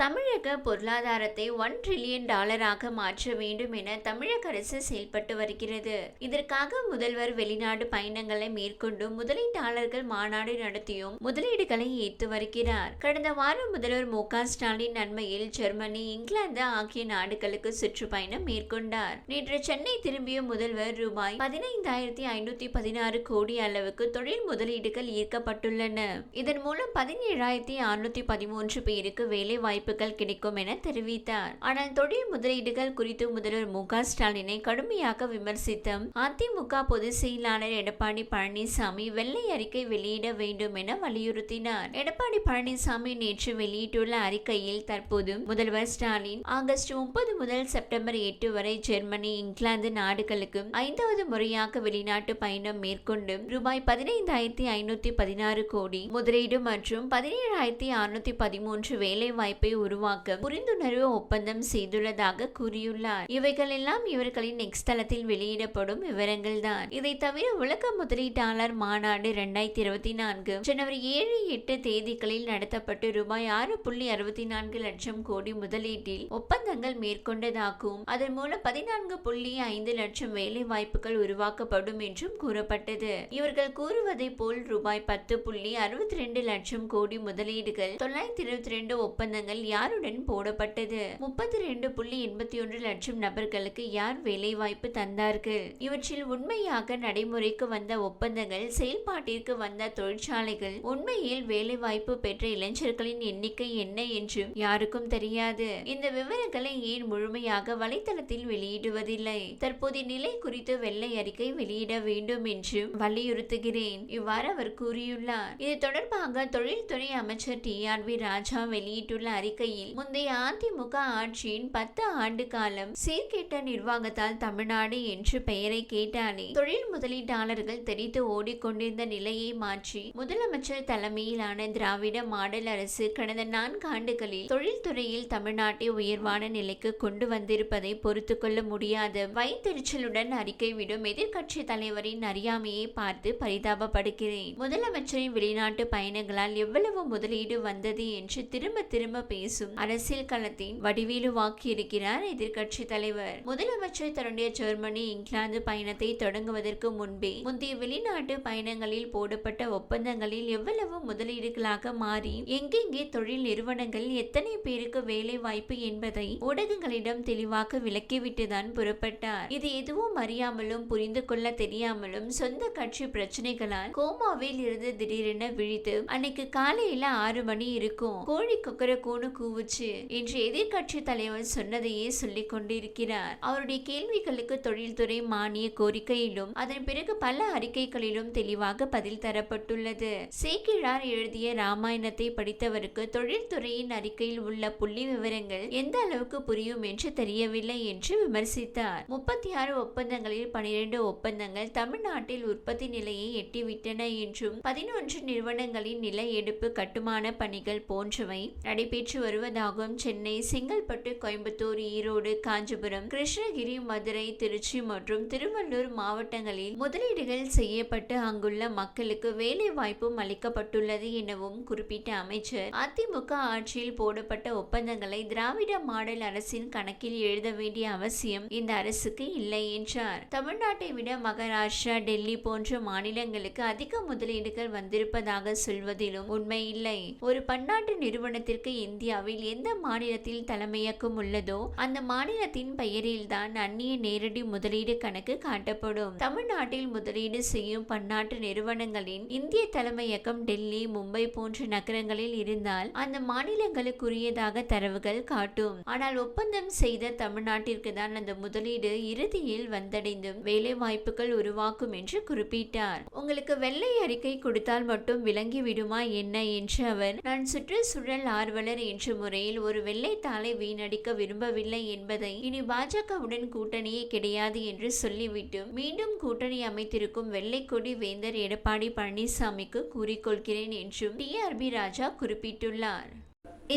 தமிழக பொருளாதாரத்தை one trillion டாலராக மாற்ற வேண்டும் என தமிழக அரசு செயல்பட்டு வருகிறது. இதற்காக முதல்வர் வெளிநாடு பயணங்களை மேற்கொண்டும் முதலீட்டாளர்கள் மாநாடு நடத்தியும் முதலீடுகளை ஈர்த்து வருகிறார். கடந்த வாரம் முதல்வர் மு ஸ்டாலின் நன்மையில் ஜெர்மனி இங்கிலாந்து ஆகிய நாடுகளுக்கு சுற்றுப்பயணம் மேற்கொண்டார். நேற்று சென்னை திரும்பிய முதல்வர் ரூபாய் பதினைந்தாயிரத்தி ஐநூத்தி பதினாறு கோடி அளவுக்கு தொழில் முதலீடுகள் ஈர்க்கப்பட்டுள்ளன. இதன் மூலம் பதினேழாயிரத்தி அறுநூத்தி பதிமூன்று பேருக்கு வேலை வாய்ப்பு வாய்ப்புகள் கிடைக்கும் என தெரிவித்தார். ஆனால் தொழில் முதலீடுகள் குறித்து முதல்வர் மு. க. ஸ்டாலினை கடுமையாக விமர்சித்த அதிமுக பொதுச் செயலாளர் எடப்பாடி பழனிசாமி வெள்ளை அறிக்கை வெளியிட வேண்டும் என வலியுறுத்தினார். எடப்பாடி பழனிசாமி நேற்று வெளியிட்டுள்ள அறிக்கையில் தற்போது முதல்வர் ஸ்டாலின் ஆகஸ்ட் முப்பது முதல் செப்டம்பர் எட்டு வரை ஜெர்மனி இங்கிலாந்து நாடுகளுக்கு ஐந்தாவது முறையாக வெளிநாட்டு பயணம் மேற்கொண்டு ரூபாய் பதினைந்தாயிரத்தி ஐநூத்தி பதினாறு கோடி முதலீடு மற்றும் பதினேழாயிரத்தி அறுநூத்தி பதிமூன்று வேலை வாய்ப்பை உருவாக்க புரிந்துணர்வு ஒப்பந்தம் செய்துள்ளதாக கூறியுள்ளார். இவைகள் எல்லாம் இவர்களின் நெக்ஸ்ட் தளத்தில் வெளியிடப்படும் விவரங்கள் தான் இதை தவிர உலக முதலீட்டாளர் மாநாடு இரண்டாயிரத்தி இருபத்தி நான்கு ஜனவரி ஏழு எட்டு தேதிகளில் நடத்தப்பட்டு ரூபாய் ஆறு புள்ளி அறுபத்தி நான்கு லட்சம் கோடி முதலீட்டில் ஒப்பந்தங்கள் மேற்கொண்டதாகவும் அதன் மூலம் பதினான்கு புள்ளி ஐந்து லட்சம் வேலை வாய்ப்புகள் உருவாக்கப்படும் என்றும் கூறப்பட்டது. இவர்கள் கூறுவதை போல் ரூபாய் பத்து புள்ளி அறுபத்தி ரெண்டு லட்சம் கோடி முதலீடுகள் தொள்ளாயிரத்தி இருபத்தி ரெண்டு ஒப்பந்தங்கள் யாருடன் போடப்பட்டது? முப்பத்தி ரெண்டு புள்ளி எண்பத்தி ஒன்று லட்சம் நபர்களுக்கு யார் வேலை வாய்ப்பு தந்தார்கள்? இவற்றில் உண்மையாக நடைமுறைக்கு வந்த ஒப்பந்தங்கள் செயல்பாட்டிற்கு வந்த தொழிற்சாலைகள் உண்மையில் வேலை வாய்ப்பு பெற்ற இளைஞர்களின் எண்ணிக்கை என்ன என்று யாருக்கும் தெரியாது. இந்த விவரங்களை ஏன் முழுமையாக வலைத்தளத்தில் வெளியிடுவதில்லை? தற்போதைய நிலை குறித்து வெள்ளை அறிக்கை வெளியிட வேண்டும் என்று வலியுறுத்துகிறேன் இவ்வாறு அவர் கூறியுள்ளார். இது தொடர்பாக தொழில்துறை அமைச்சர் டி ஆர் பி ராஜா வெளியிட்டுள்ள அறிக்கை இருக்கையில் முந்தைய அதிமுக ஆட்சியின் பத்து ஆண்டு காலம் சீர்கேட்ட நிர்வாகத்தால் தமிழ்நாடு என்று பெயரை கேட்டாலே தொழில் முதலீட்டாளர்கள் தெரித்து ஓடிக்கொண்டிருந்த நிலையை மாற்றி முதலமைச்சர் தலைமையிலான திராவிட மாடல் அரசு கடந்த நான்கு ஆண்டுகளில் தொழில்துறையில் தமிழ்நாட்டை உயர்வான நிலைக்கு கொண்டு வந்திருப்பதை பொறுத்து கொள்ள முடியாத வைத்தெரிச்சலுடன் அறிக்கை விடும் எதிர்க்கட்சி தலைவரின் அறியாமையை பார்த்து பரிதாபப்படுகிறேன். முதலமைச்சரின் வெளிநாட்டு பயணங்களால் எவ்வளவு முதலீடு வந்தது என்று திரும்ப திரும்ப பேசும். அரசியல் களத்தின் வடிவேலு வாக்கியிருக்கிறார் எதிர்கட்சி தலைவர். முதலமைச்சர் தன்னுடைய ஜெர்மனி இங்கிலாந்து பயணத்தை தொடங்குவதற்கு முன்பே முந்தைய வெளிநாட்டு பயணங்களில் போடப்பட்ட ஒப்பந்தங்களில் எவ்வளவு முதலீடுகளாக மாறி எங்கெங்கே தொழில் நிறுவனங்கள் எத்தனை பேருக்கு வேலை வாய்ப்பு என்பதை ஊடகங்களிடம் தெளிவாக விளக்கிவிட்டுதான் புறப்பட்டார். இது எதுவும் அறியாமலும் புரிந்து கொள்ள தெரியாமலும் சொந்த கட்சி பிரச்சனைகளால் கோமாவில் இருந்து திடீரென விழித்து அன்னைக்கு காலையில ஆறு மணி இருக்கும். கோழி கொக்கர கூணு கூவுச்சு. என்று எதிர்கட்சி தலைவர் சொன்னதையே சொல்லிக் கொண்டிருக்கிறார். அவருடைய கேள்விகளுக்கு தொழில்துறை மானிய கோரிக்கையிலும் அதன் பிறகு பல அறிக்கைகளிலும் தெளிவாக பதில் தரப்பட்டுள்ளது. சேக்கிழார் எழுதிய ராமாயணத்தை படித்தவருக்கு தொழில்துறையின் அறிக்கையில் உள்ள புள்ளி விவரங்கள் எந்த அளவுக்கு புரியும் என்று தெரியவில்லை என்று விமர்சித்தார். முப்பத்தி ஆறு ஒப்பந்தங்களில் பனிரெண்டு ஒப்பந்தங்கள் தமிழ்நாட்டில் உற்பத்தி நிலையை எட்டிவிட்டன என்றும் பதினொன்று நிறுவனங்களின் நில எடுப்பு கட்டுமான பணிகள் போன்றவை நடைபெற்று வருவதாகவும் சென்னை செங்கல்பட்டு கோயம்புத்தூர் ஈரோடு காஞ்சிபுரம் கிருஷ்ணகிரி மதுரை திருச்சி மற்றும் திருவள்ளூர் மாவட்டங்களில் முதலீடுகள் செய்யப்பட்டு அங்குள்ள மக்களுக்கு வேலை வாய்ப்பும் அளிக்கப்பட்டுள்ளது எனவும் குறிப்பிட்ட அமைச்சர். அதிமுக ஆட்சியில் போடப்பட்ட ஒப்பந்தங்களை திராவிட மாடல் அரசின் கணக்கில் எழுத வேண்டிய அவசியம் இந்த அரசுக்கு இல்லை என்றார். தமிழ்நாட்டை விட மகாராஷ்டிரா டெல்லி போன்ற மாநிலங்களுக்கு அதிக முதலீடுகள் வந்திருப்பதாக சொல்வதிலும் உண்மை இல்லை. ஒரு பன்னாட்டு நிறுவனத்திற்கு இந்தியாவில் எந்த மாநிலத்தில் தலைமையகம் உள்ளதோ அந்த மாநிலத்தின் பெயரில்தான் அந்நிய நேரடி முதலீடு கணக்கு காட்டப்படும். தமிழ்நாட்டில் முதலீடு செய்யும் பன்னாட்டு நிறுவனங்களின் இந்திய தலைமையகம் டெல்லி மும்பை போன்ற நகரங்களில் இருந்தால் அந்த மாநிலங்களுக்குரியதாக தரவுகள் காட்டும். ஆனால் ஒப்பந்தம் செய்த தமிழ்நாட்டிற்கு தான் அந்த முதலீடு இறுதியில் வந்தடைந்தும் வேலை வாய்ப்புகள் உருவாக்கும் என்று குறிப்பிட்டார். உங்களுக்கு வெள்ளை அறிக்கை கொடுத்தால் மட்டும் விளங்கி விடுமா என்ன? என்று அவர் நான் சுற்றுச்சூழல் ஆர்வலர் என்று முறையில் ஒரு வெள்ளைத்தாளை வீணடிக்க விரும்பவில்லை என்பதை இனி பாஜகவுடன் கூட்டணியே கிடையாது என்று சொல்லிவிட்டு மீண்டும் கூட்டணி அமைத்திருக்கும் வெள்ளைக்கொடி வேந்தர் எடப்பாடி பழனிசாமிக்கு கூறிக்கொள்கிறேன் என்றும் டிஆர்பி ராஜா குறிப்பிட்டுள்ளார்.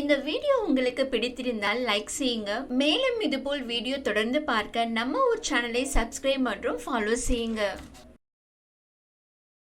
இந்த வீடியோ உங்களுக்கு பிடித்திருந்தால் லைக் செய்யுங்க. மேலும் இதுபோல் வீடியோ தொடர்ந்து பார்க்க நம்ம ஊர் சேனலை சப்ஸ்கிரைப் மற்றும் ஃபாலோ செய்யுங்க.